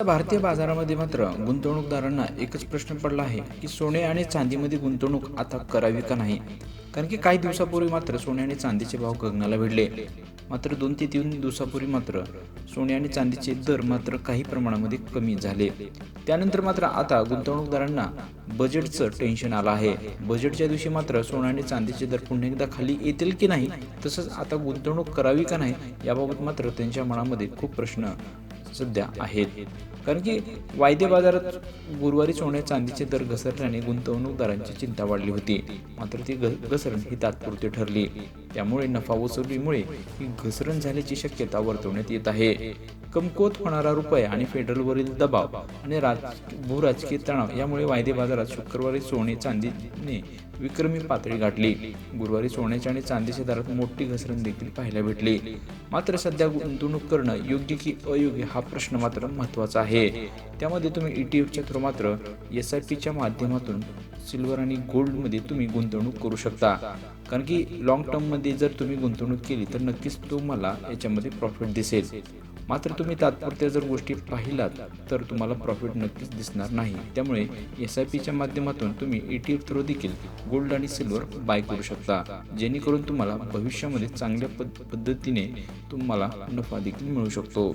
भारतीय बाजारामध्ये मात्र गुंतवणूकदारांना एकच प्रश्न पडला आहे की सोने आणि चांदीमध्ये गुंतवणूक आता करावी का नाही? कारण की काही दिवसापूर्वी मात्र सोने आणि चांदीचे भाव गगनाला भिडले. मात्र दोन ते तीन दिवसापूर्वी मात्र सोने आणि चांदीचे दर मात्र काही प्रमाणामध्ये कमी झाले. त्यानंतर मात्र आता गुंतवणूकदारांना बजेटचं टेन्शन आलं आहे. बजेटच्या दिवशी मात्र सोने आणि चांदीचे दर पुन्हा एकदा खाली येतील की नाही? तसंच आता गुंतवणूक करावी का नाही? याबाबत मात्र त्यांच्या मनामध्ये खूप प्रश्न. सध्या आहेत. कारण की वायदे बाजारात गुरुवारी सोन्या चांदीचे दर घसरल्याने गुंतवणूकदारांची चिंता वाढली होती. मात्र ती घ- घसरण ही तात्पुरती ठरली. त्यामुळे नफा वसुलीमुळे ही घसरण झाल्याची शक्यता वर्तवण्यात येत आहे. कमकुवत होणारा रुपये आणि फेडरलवरील दबाव आणि राज भूराजकीय तणाव यामुळे वायदे बाजारात शुक्रवारी सोने चांदीने विक्रमी पातळी गाठली. गुरुवारी सोन्याच्या आणि चांदीच्या दरात मोठी घसरण देखील पाहायला भेटली. मात्र सध्या गुंतवणूक करणं योग्य की अयोग्य हा प्रश्न मात्र महत्त्वाचा आहे. त्यामध्ये तुम्ही ई टी एफच्या थ्रू मात्र एस आय पीच्या माध्यमातून सिल्वर आणि गोल्डमध्ये तुम्ही गुंतवणूक करू शकता. कारण की लॉंग टर्ममध्ये जर तुम्ही गुंतवणूक केली तर नक्कीच तुम्हाला याच्यामध्ये प्रॉफिट दिसेल. मात्र तुम्ही तात्पुरत्या जर गोष्टी पाहिलात तर तुम्हाला प्रॉफिट नक्कीच दिसणार नाही. त्यामुळे एस आय पीच्या माध्यमातून तुम्ही ई टी एफ थ्रू देखील गोल्ड आणि सिल्वर बाय करू शकता जेणेकरून तुम्हाला भविष्यामध्ये चांगल्या पद पद्धतीने तुम्हाला नफा देखील मिळू शकतो.